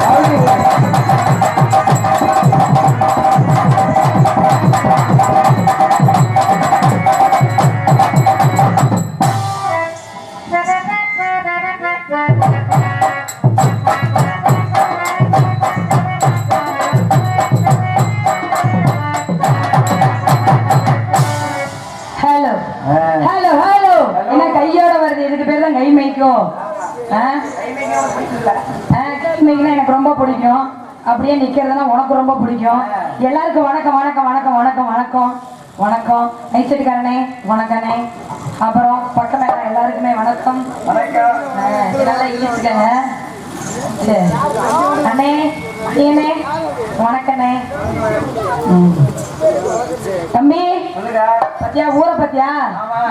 아이고. நிக்கிறதுனா உனக்கு ரொம்ப பிடிக்கும். எல்லாருக்கும் வணக்கம் வணக்கம் வணக்கம் வணக்கம் வணக்கம். வணக்கம். நைச்சட்டுக்காரனே வணக்கண்ணே. அப்புறம் பக்கம் மேல எல்லாருக்குமே வணக்கம். நல்லா ஈஸிக்கங்க சரி. அண்ணே வணக்கண்ணே. தம்பி பத்தியா ஊரை பத்தியா?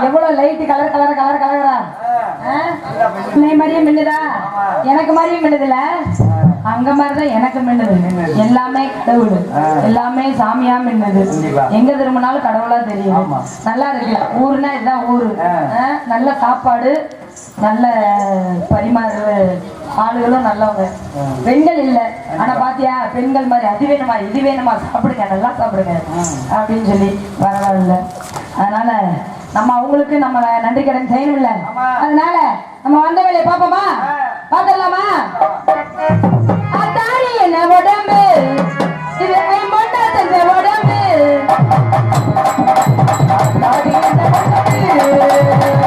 எவ்வளவு லைட் கலர் கலர் கலர் கலரா நீ மாதிரியே மின்னுதா? எனக்கு மாதிரியே மின்னுதுல அங்க மாதிரிதான் எனக்கு மின்னுது. எல்லாமே கடவுள். எல்லாமே சாமியா மின்னுது. எங்க திரும்பினாலும் கடவுளா தெரியுது ஆமா. நல்லா இருக்கு. ஊருனா இதுதான் ஊரு. நல்ல சாப்பாடு நல்ல பரிமாறு ஆளுகளும் நல்லவங்க. பெண்கள் இல்ல. ஆனா பாத்தியா பெண்கள் மாதிரி அது வேணுமா இது வேணுமா சாப்பிடுங்க நல்லா சாப்பிடுங்க. அப்படின்னு சொல்லி பரவாயில்ல அதனால நம்ம அவங்களுக்கு நம்ம நன்றி கடன் செய்யணும்ல. அதனால நம்ம வந்த வேலையை பாப்போமா என்ன உடம்பு? இது செஞ்ச உடம்பு? என்ன உடம்பு?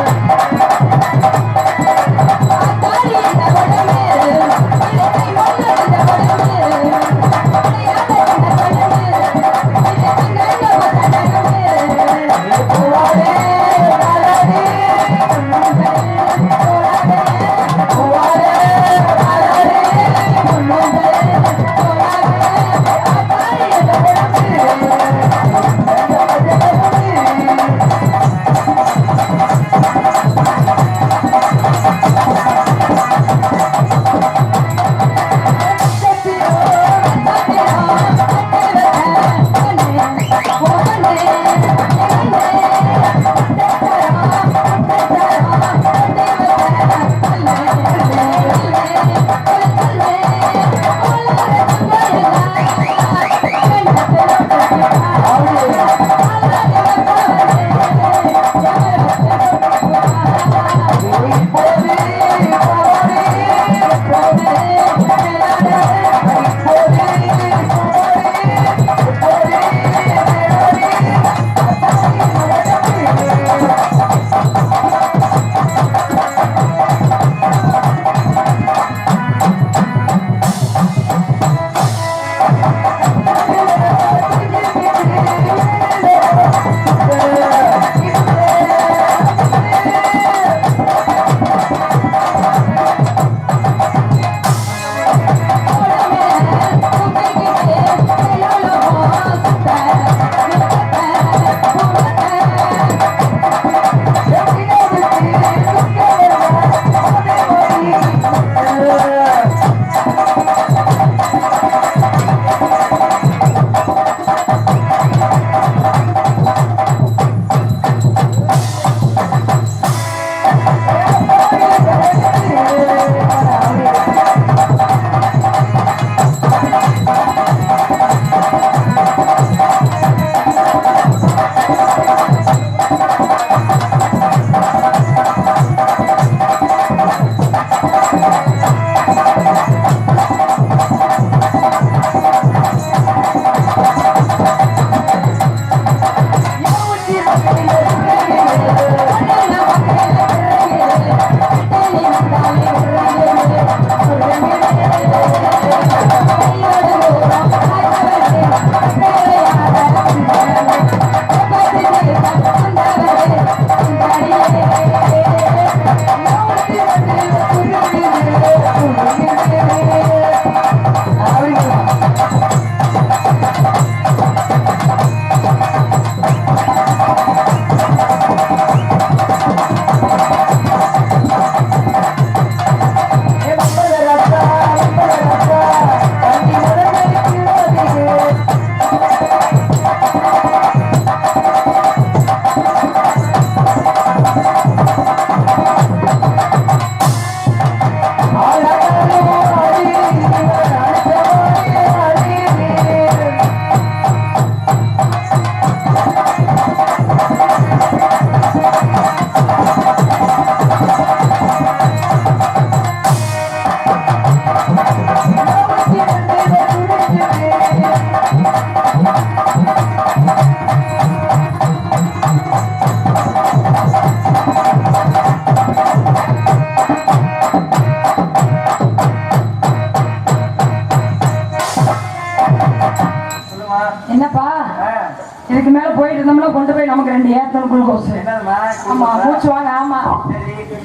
ஆமா மூச்சு வாங்க ஆமா.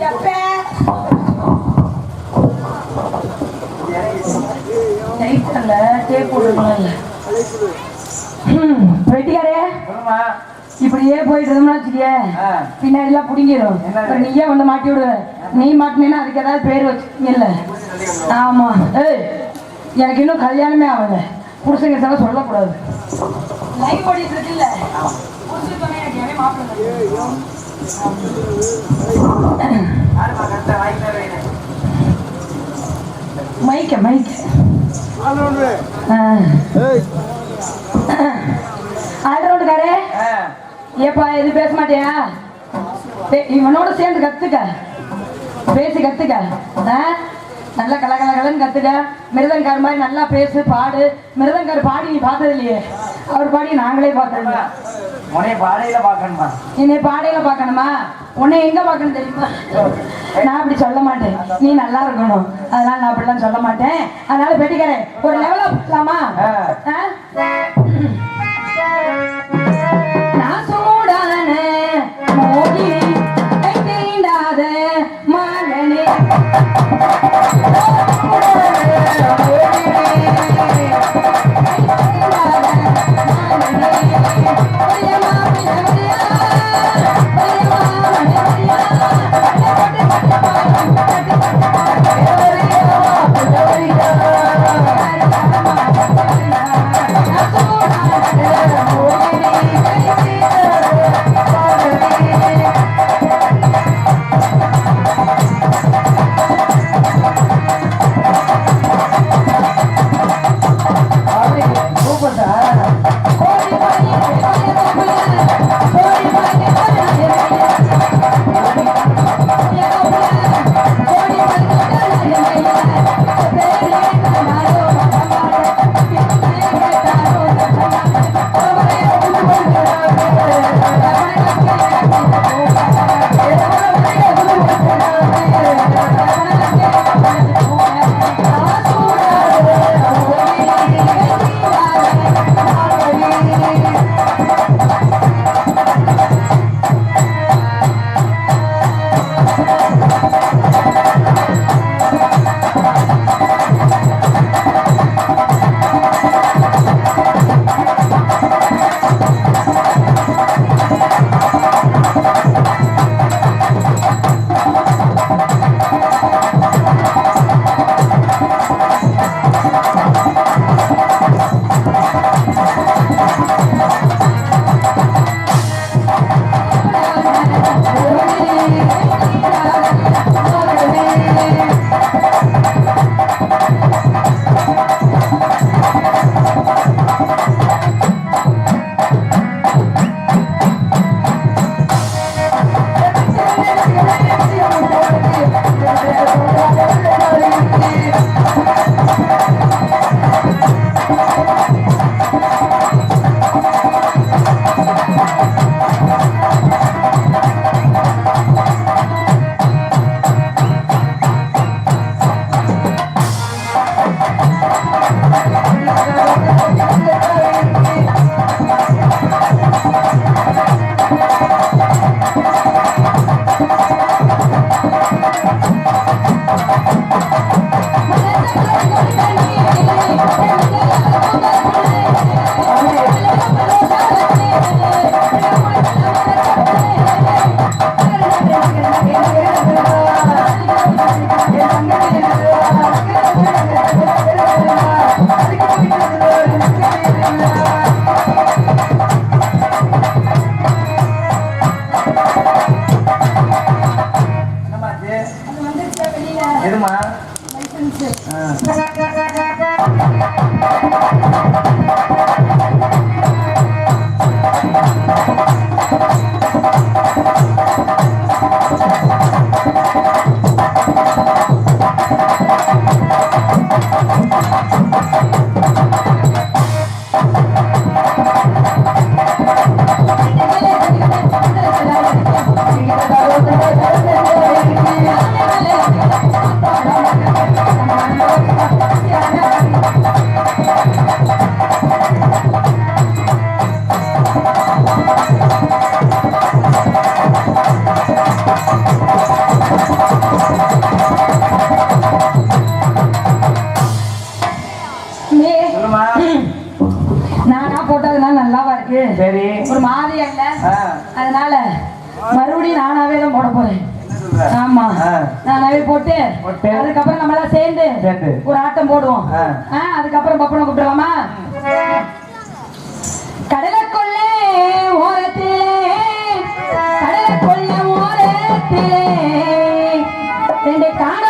எப்பே? டைட்டல்ல டேப் வெட்டிக்காரே இப்படியே போயிட்டு இருந்தோம்னா வச்சுக்கியே. பின்னாடி எல்லாம் புடிங்கிடும்? அப்புறம் நீயே வந்து மாட்டி விடுவ நீ மாட்டினேன்னா அதுக்கு ஏதாவது பேர் வச்சுக்கீங்கல்ல. ஆமா. ஏய் எனக்கு இன்னும் கல்யாணமே ஆகல. புருஷங்க சொல்லக்கூடாது. லைவ் ஓடிட்டு இருக்குல்ல. புருஷன் சொன்னா எனக்கு எவன் மாப்பிள்ளை மைக்க மைக்க ஆல்ரவுண்டுக்காரே ஆ, ஏப்பா எது பேச மாட்டியா? பே- இவனோட சேர்ந்து கத்துக்க. பேசி கத்துக்க. ஆ? நல்லா கல கல கலன்னு கத்துக்க. மிருதங்கார் மாதிரி நல்லா பேசு பாடு. மிருதங்கார் பாடி நீ பார்த்தது இல்லையே அவர் பாடி நாங்களே பார்த்தோம் உன்னைய பாடையில பார்க்கணுமா? என்னை பாடையில பார்க்கணுமா? உன்னை எங்க பார்க்கணும் தெரியுமா? நான் அப்படி சொல்ல மாட்டேன். நீ நல்லா இருக்கணும். அதனால நான் அப்படிலாம் சொல்ல மாட்டேன். அதனால பெட்டிக்கிறேன் ஒரு லெவலா போலாமா? ஆ. மறுபடியும் நானாவே தான் போட போறேன்? ஆமா. நானாவே போட்டு. அதுக்கப்புறம் நம்ம எல்லாம் சேர்ந்து. ஒரு ஆட்டம் போடுவோம் அதுக்கப்புறம் பப்பனை கூப்பிடலாமா கடலுக்குள்ளே ஓரத்திலே கடலுக்குள்ள ஓரத்திலே ரெண்டு காணப்பூரா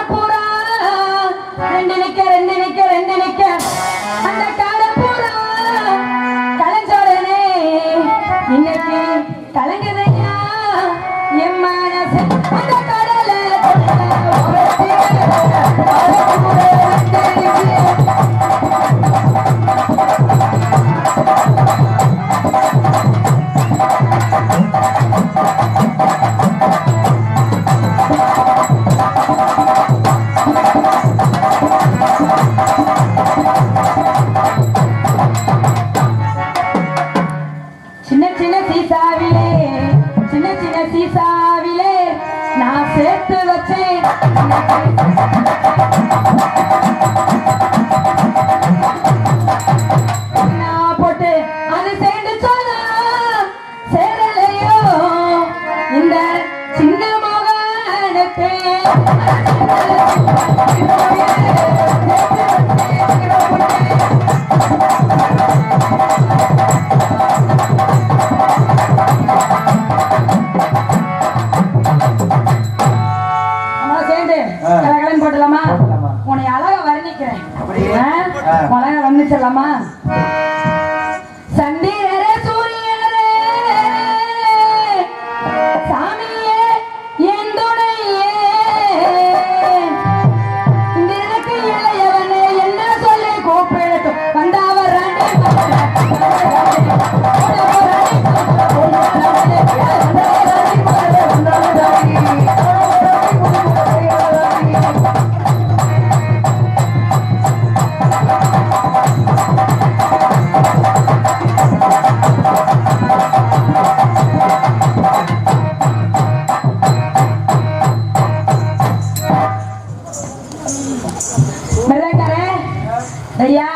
ஐயா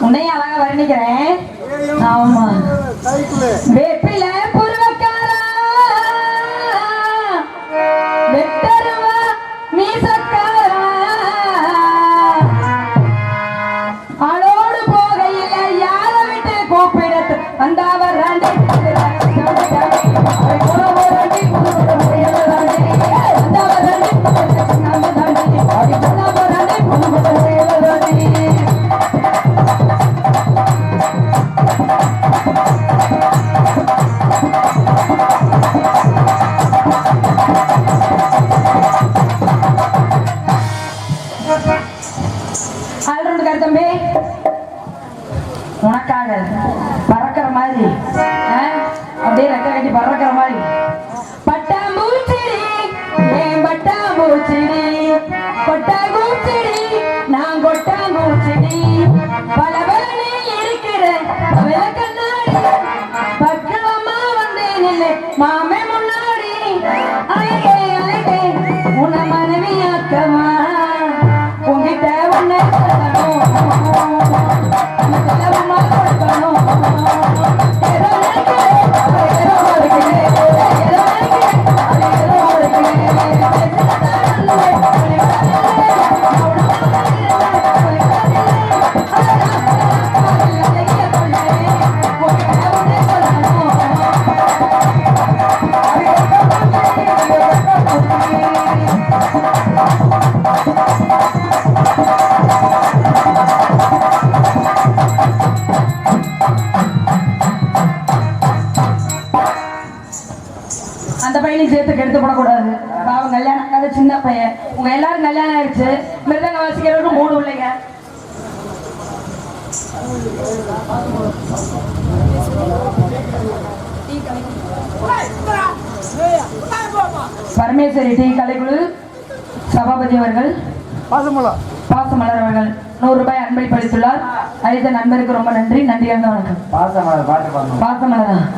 உன்னையும் அழகா வர்ணிக்கிறேன். ஆமா. வேப்பில எடுத்து போடக்கூடாது. பாவம் கல்யாணம் ஆகாத சின்ன பையன். உங்க எல்லாரும் கல்யாணம் ஆயிடுச்சு. மிருதங்க வாசிக்கிறவருக்கு மூணு பிள்ளைங்க. பரமேஸ்வரி டி கலைக்குழு சபாபதி அவர்கள். பாசமலா. அவர்கள் நூறு ரூபாய் அன்பளிப்பு அளித்துள்ளார் அளித்த நண்பருக்கு ரொம்ப நன்றி. நன்றி அந்த வணக்கம்.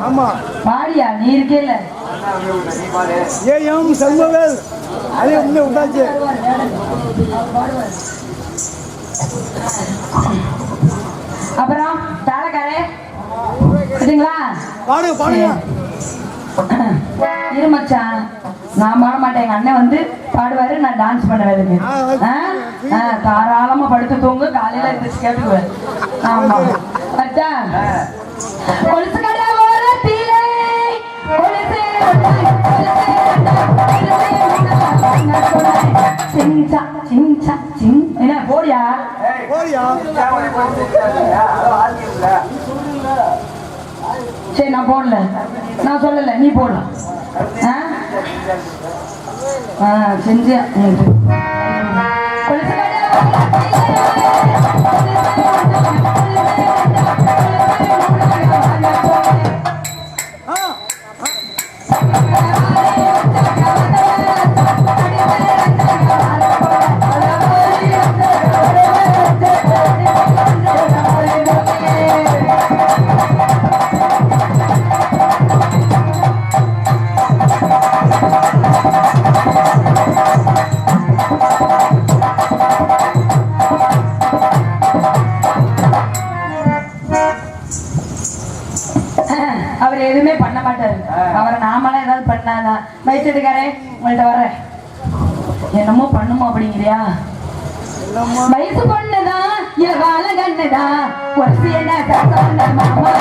ஆமா. பாடியா? நீ இருக்கே இல்ல பாடு அது வந்து விட்டாச்சு அப்புறம் தாளக்காரே. வச்சுட்டுங்களா பாடுங்க பாடுங்க. இரு மச்சான். நான் பாட மாட்டேன். எங்க அண்ணன் வந்து பாடுவாரு நான் டான்ஸ் பண்ணுவேன் ஆ தாராளமா படுத்து தூங்கு காலையில எந்திரிச்சு கேட்டுக்குவேன். ஆமா. வச்சா கொலுசு கடை ஓரத்திலே கொலுசு சிங் என்ன போடியா? போறியா சரி நான் போடல. நான் சொல்லல நீ போடு. ஆ? செஞ்சேன் பண்ணாதான் உங்கள்கிட்ட உங்கள்ட்ட வர்றேன். என்னமோ பண்ணுமோ அப்படிங்கிறியா? வயசு பொண்ணுதான் என் வாழ கண்ணுதான் ஒரு என்ன சொன்ன மாமா.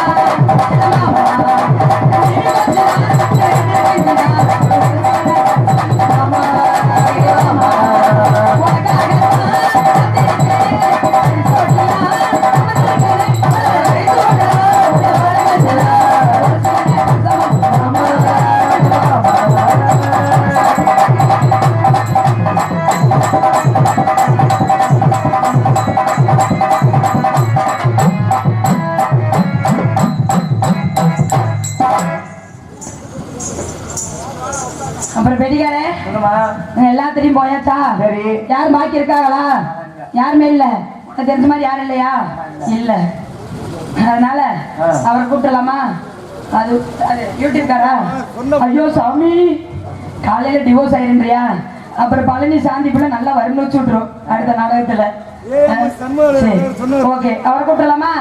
பெரியாரே சொல்லுமா? எல்லாத்திலையும் போயாச்சா? சரி. யார் பாக்கி இருக்காங்களா? யாருமே இல்ல. தெரிஞ்ச மாதிரி யாரும் இல்லையா? இல்ல. அதனால. அவர் கூப்பிடலாமா? அது யூடியூப்காரா ஐயோ சாமி. காலையில டிவோர்ஸ் ஆயிருந்தியா? அப்புறம் பழனி சாந்தி பிள்ளை நல்லா வரும் வச்சு விட்டுரும் அடுத்த நாடகத்துல. ஓகே. அவரை கூப்பிடலாமா.